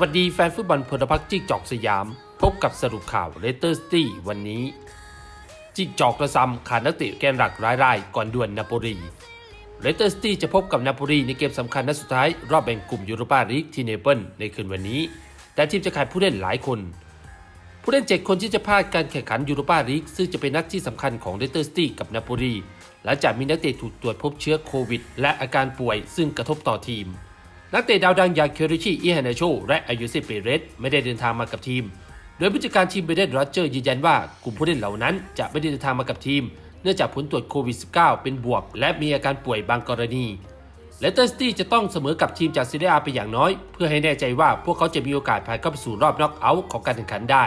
วัสดีแฟนฟุตบอลพลพักจิกจอกสยาม พบกับสรุปข่าวเลสเตอร์สตี้วันนี้ จิกจอกกระซำขาดนักเตะแกนหลักรายรายก่อนด่วนนาโปลีเลสเตอร์สตี้จะพบกับนาโปลีในเกมสำคัญนัดสุดท้าย รอบแบ่งกลุ่มยูโรปาลีกที่เนเปิลในคืนวันนี้ แต่ทีมจะขาดผู้เล่นหลายคน ผู้เล่น7คนที่จะพลาดการแข่งขันยูโรปาลีกซึ่งจะเป็นนัดที่สำคัญของเลสเตอร์สตี้กับนาโปลีหลังจากมีนักเตะถูกตรวจพบเชื้อโควิด และอาการป่วย ซึ่งกระทบต่อทีม นักเตะดาวดังอย่างเคอริชิอิฮานาโชและอายุเซเปเรสไม่ได้เดินทางมากับทีม โดยผู้จัดการทีมเบเดนโรเจอร์ยืนยันว่ากลุ่มผู้เล่นเหล่านั้นจะไม่ได้เดินทางมากับทีม เนื่องจากผลตรวจโควิด -19 เป็นบวก และมีอาการป่วยบางกรณีเลสเตอร์ซิตี้จะต้องเสมอกับทีมจากซีเรียอาไปอย่างน้อย เพื่อให้แน่ใจว่าพวกเขาจะมีโอกาสผ่านเข้าไปสู่รอบน็อกเอาท์ของการแข่งขันได้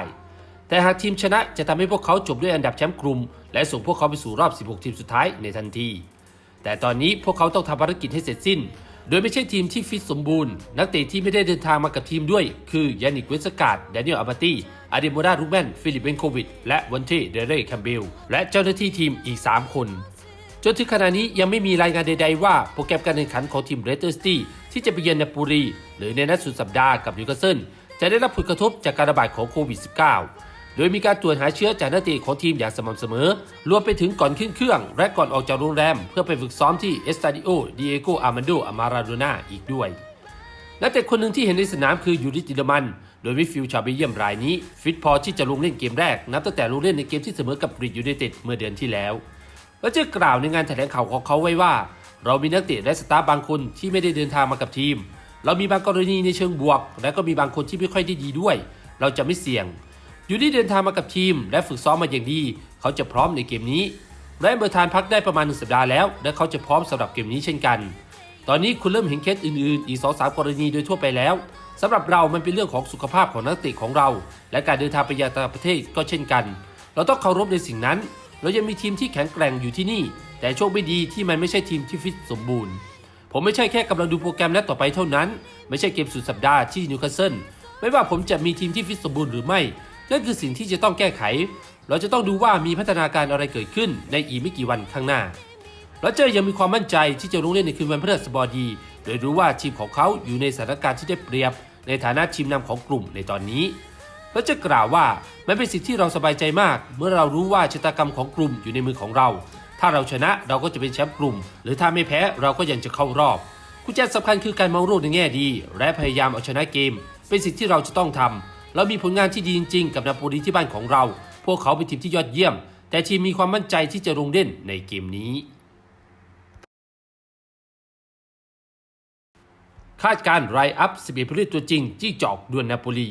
แต่หากทีมชนะจะทำให้พวกเขาจบด้วยอันดับแชมป์กลุ่ม และส่งพวกเขาไปสู่รอบ 16 ทีมสุดท้ายในทันที แต่ตอนนี้พวกเขาต้องทำภารกิจให้เสร็จสิ้น โดยไม่ใช่ทีมที่ฟิตสมบูรณ์ นักเตะที่ไม่ได้เดินทางมากับทีมด้วย คือยานิกเวสกาดแดเนียลอาบาตีอาเดโมรารูแมนฟิลิปเบนโควิด และวันเทเดเร่แคมเบลและเจ้าหน้าที่ทีมอีก 3 คนจนถึงขณะนี้ยังไม่มีรายงานใดๆว่าโปรแกรมการแข่งขันของทีมเรสเตอร์สตี้ที่จะไปเยือนนาปูรี หรือในนัดสุดสัปดาห์กับนิวคาสเซิลจะได้รับผลกระทบจากการระบาดของโควิด -19 โดยมีการตรวจหาเชื้อจากนักเตะของทีมอย่างสม่ำเสมอ รวมไปถึงก่อนขึ้นเครื่อง และก่อนออกจากโรงแรม เพื่อไปฝึกซ้อมที่เอสตาดิโอดิเอโกอาร์มันโดอามาราโดนาอีกด้วยนักเตะคนหนึ่งที่เห็นในสนามคือยูริติเดมัน โดยมิฟิลด์ชาวเบเยียมรายนี้ ฟิตพอที่จะลงเล่นเกมแรก นับตั้งแต่ลงเล่นในเกมที่เสมอกับบริดยูไนเต็ดเมื่อเดือนที่แล้ว และจะกล่าวในงานแถลงข่าวของเขาไว้ว่า เรามีนักเตะและสตาฟบางคนที่ไม่ได้เดินทางมากับทีม เรามีบางกรณีในเชิงบวก และก็มีบางคนที่ไม่ค่อยได้ดีด้วย เราจะไม่เสี่ยง อยู่ที่เดินทางมากับทีม และฝึกซ้อมมาอย่างดี เขาจะพร้อมในเกมนี้และเบอร์ทานพักได้ประมาณหนึ่งสัปดาห์แล้ว และเขาจะพร้อมสำหรับเกมนี้เช่นกัน ตอนนี้คุณเริ่มเห็นเคสอื่นๆ อีกสองสามกรณีโดยทั่วไปแล้วสำหรับเรามันเป็นเรื่องของสุขภาพของนักเตะของเรา และการเดินทางไปยังต่างประเทศก็เช่นกัน เราต้องเคารพในสิ่งนั้น เรายังมีทีมที่แข็งแกร่งอยู่ที่นี่ แต่โชคไม่ดีที่มันไม่ใช่ทีมที่ฟิตสมบูรณ์ ผมไม่ใช่แค่กำลังดูโปรแกรมนัดต่อไปเท่านั้น ไม่ใช่เกมสุดสัปดาห์ที่นิวคาสเซิลไม่ว่าผมจะมีทีมที่ฟิตสมบูรณ์หรือไม่ นั่นคือสิ่งที่จะต้องแก้ไข เราจะต้องดูว่ามีพัฒนาการอะไรเกิดขึ้นในอีกไม่กี่วันข้างหน้าโรเจอร์ยังมีความมั่นใจที่จะลงเล่นในคืนวันพฤหัสบดี โดยรู้ว่าทีมของเขาอยู่ในสถานการณ์ที่ได้เปรียบ ในฐานะทีมนำของกลุ่มในตอนนี้โรเจอร์กล่าวว่ามันเป็นสิ่งที่เราสบายใจมาก เมื่อเรารู้ว่าชะตากรรมของกลุ่มอยู่ในมือของเรา ถ้าเราชนะเราก็จะเป็นแชมป์กลุ่ม หรือถ้าไม่แพ้เราก็ยังจะเข้ารอบกุญแจสำคัญคือการมองโลกในแง่ดี และพยายามเอาชนะเกม เป็นสิ่งที่เราจะต้องทำ เรามีผลงานที่ดีจริง ๆ กับนาโปลีที่บ้านของเรา พวกเขาเป็นทีมที่ยอดเยี่ยม แต่ทีมมีความมั่นใจที่จะลงเล่นในเกมนี้ คาดการไรอัพ11ผู้เล่นตัวจริงจี้จอกดวลนาโปลี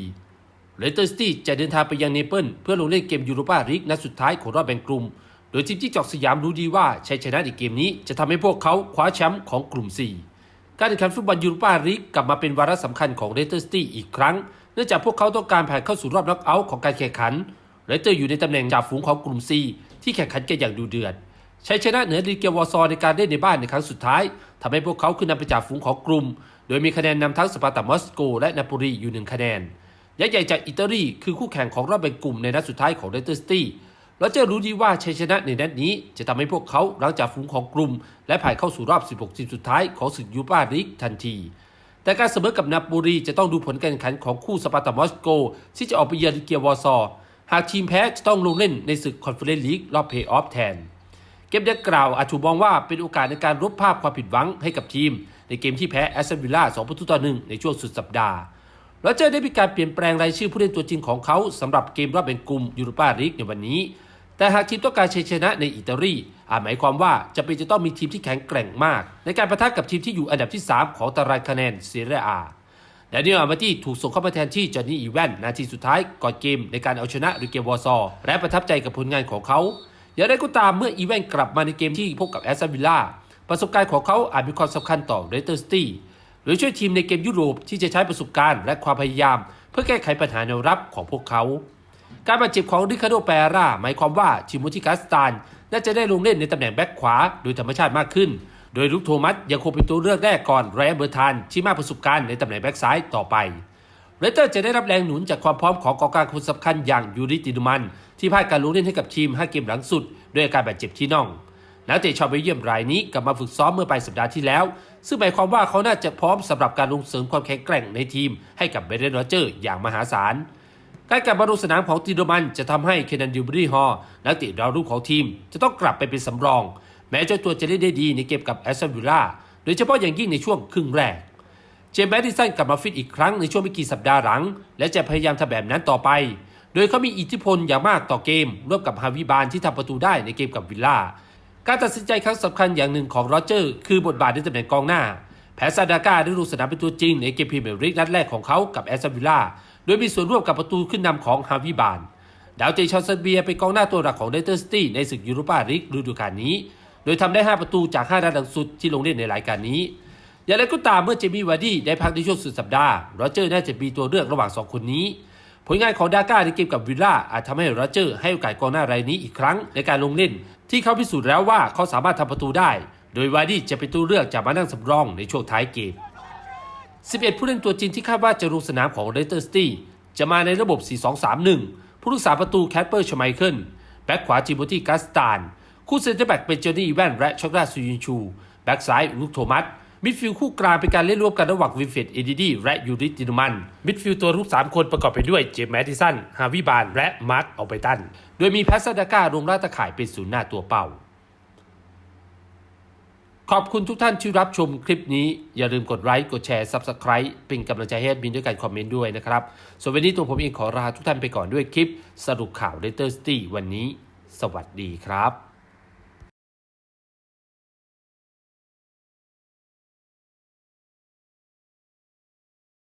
เลสเตอร์ซิตี้จะเดินทางไปยังเนเปิลเพื่อลงเล่นเกมยูโรปาลีกนัดสุดท้ายของรอบแบ่งกลุ่ม โดยทีมจี้จอกสยามรู้ดีว่าชัยชนะในเกมนี้จะทำให้พวกเขาคว้าแชมป์ของกลุ่ม 4 การแข่งขันฟุตบอลยูโรปาลีกกลับมาเป็นวาระสำคัญของเลสเตอร์ซิตี้อีกครั้ง เนื่องจากพวกเขาต้องการผ่านเข้าสู่รอบน็อกเอาท์ของการแข่งขันเลสเตอร์อยู่ในตำแหน่งจ่าฝูงของกลุ่ม4ที่แข่งขันกันอย่างดูเดือดใชัยชนะเหนือลีเกียวอร์ซอในการเล่นในบ้านในครั้งสุดท้ายทำให้พวกเขาขึ้นนำไปจ่าฝูงของกลุ่ม โดยมีคะแนนนำทั้งสปาร์ตามอสโก และนาโปลีอยู่หนึ่งคะแนนยักษ์ใหญ่จากอิตาลีคือคู่แข่งของรอบแบ่งกลุ่มในนัดสุดท้ายของเลสเตอร์ซิตี้เราจะรู้ดีว่าชัยชนะในนัดนี้จะทำให้พวกเขาหลังจากฝูงของกลุ่ม และผ่านเข้าสู่รอบ 16 ทีมสุดท้ายของศึกยูปาลีกทันที แต่การเสมอกับนาโปลีจะต้องดูผลการแข่งขันของคู่สปาร์ตามอสโก ที่จะออกไปเยือนลิเกียวอซอหากทีมแพ้จะต้องลงเล่นในศึกคอนเฟอเรนซ์ลีกรอบเพย์ออฟแทน เกมดังกล่าวอาจถูกมองว่าเป็นโอกาสในการลบภาพความผิดหวังให้กับทีม ในเกมที่แพ้แอสตันวิลล่า2ประตูต่อหนึ่งในช่วงสุดสัปดาห์โรเจอร์ได้มีการเปลี่ยนแปลงรายชื่อผู้เล่นตัวจริงของเขาสำหรับเกมรอบแบ่งกลุ่มยูโรปาลีกในวันนี้ แต่หากทีมต้องการชัยชนะในอิตาลี อาจหมายความว่าจะเป็นจะต้องมีทีมที่แข็งแกร่งมาก ในการประทะกับทีมที่อยู่อันดับที่ 3 ของตารางคะแนนเซเรียอาแดเนียลอามาตี้ถูกส่งเข้ามาแทนที่จอห์นนี่อีแวนนาทีสุดท้ายก่อนเกมในการเอาชนะริเกวอร์ซอและประทับใจกับผลงานของเขาอย่างไรก็ตามเมื่ออีแวนกลับมาในเกมที่พบกับแอสตันวิลล่าประสบการณ์ของเขาอาจมีความสำคัญต่อเรสเตอร์ซิตี้หรือช่วยทีมในเกมยุโรปที่จะใช้ประสบการณ์และความพยายาม เพื่อแก้ไขปัญหาแนวรับของพวกเขา การบาดเจ็บของริคาร์โดเปร่าหมายความว่าชิโมติกาสตาน น่าจะได้ลงเล่นในตำแหน่งแบ็คขวาโดยธรรมชาติมากขึ้น โดยลุกโทมัสยังคงเป็นตัวเลือกแรกก่อนไรอันเบอร์ทานที่มากประสบการณ์ในตำแหน่งแบ็คซ้ายต่อไปเรเตอร์จะได้รับแรงหนุนจากความพร้อมของกองกลางคนสำคัญอย่างยูริติดุมัน ที่พลาดการลงเล่นให้กับทีม 5 เกมหลังสุด ด้วยอาการบาดเจ็บที่น่องนักเตะชาวเบลเยียมรายนี้กลับมาฝึกซ้อมเมื่อปลายสัปดาห์ที่แล้ว ซึ่งหมายความว่าเขาน่าจะพร้อมสำหรับการลงเสริมความแข็งแกร่งในทีมให้กับเบรนโรเจอร์อย่างมหาศาล การกลับมาลงสนามของตีโรมันจะทำให้เคนนันดิวบรีฮอลนักเตะดาวรุ่งของทีม จะต้องกลับไปเป็นสำรอง แม้เจ้าตัวจะเล่นได้ดีในเกมกับแอสตันวิลล่าโดยเฉพาะอย่างยิ่งในช่วงครึ่งแรก เจมส์แมดดิสันกลับมาฟิตอีกครั้งในช่วงไม่กี่สัปดาห์หลัง และจะพยายามทำแบบนั้นต่อไป โดยเขามีอิทธิพลอย่างมากต่อเกม ร่วมกับฮาวิบานที่ทำประตูได้ในเกมกับวิลล่าการตัดสินใจครั้งสำคัญอย่างหนึ่งของโรเจอร์คือบทบาทในตำแหน่งกองหน้า แพสซาดาก้าได้ลงสนามเป็นตัวจริงในเกมพรีเมียร์ลีกนัดแรกของเขากับแอสตันวิลล่า โดยมีส่วนร่วมกับประตูขึ้นนำของฮาวิบาน ดาวเตะชาวเซเบียเป็นกองหน้าตัวหลักของเลสเตอร์ซิตี้ในศึกยูโรปาลีกฤดูกาลนี้ โดยทำได้ 5 ประตูจาก 5 นัดหลังสุดที่ลงเล่นในรายการนี้ อย่างไรก็ตามเมื่อเจมี่วาร์ดี้ได้พักในช่วงสุดสัปดาห์โรเจอร์น่าจะมีตัวเลือกระหว่าง 2 คนนี้ผลงานของดาก้าในเกมกับวิลล่าอาจทำให้โรเจอร์ให้โอกาสกองหน้ารายนี้อีกครั้งในการลงเล่น ที่เขาพิสูจน์แล้วว่าเขาสามารถทำประตูได้ โดยวาร์ดี้จะเป็นตัวเลือกจากมานั่งสำรองในช่วงท้ายเกม 11 ผู้เล่นตัวจริงที่คาดว่าจะลงสนามของเลสเตอร์ซิตี้จะมาในระบบ 4-2-3-1 ผู้รักษาประตูแคทเปอร์ชไมเคิล แบ็กขวาจิโบตีกัสตาน คู่เซนเตอร์แบ็กเป็นเจอร์นี่อีแวนและช็อกราซูยินชู แบ็กซ้ายลูกโทมัส มิดฟิลด์คู่กลางเป็นการเล่นร่วมกันระหว่างวินเฟดเอดิดีและยูริตินมัน มิดฟิลด์ตัวรุก3คนประกอบไปด้วยเจมส์แมดิสัน ฮาวิบาน และมาร์คอัลเบตัน โดยมีแพสซาดาก้าลงล่าตะข่ายเป็นศูนย์หน้าตัวเป้า ขอบคุณทุกท่านที่รับชมคลิปนี้ อย่าลืมกดไลค์กดแชร์ Subscribe เป็นกำลังใจให้แอดมินด้วยการคอมเมนต์ด้วยนะครับ ส่วนวันนี้ตัวผมเองขอลาทุกท่านไปก่อนด้วยคลิป สรุปข่าวเลเตอร์สตี้วันนี้ สวัสดีครับ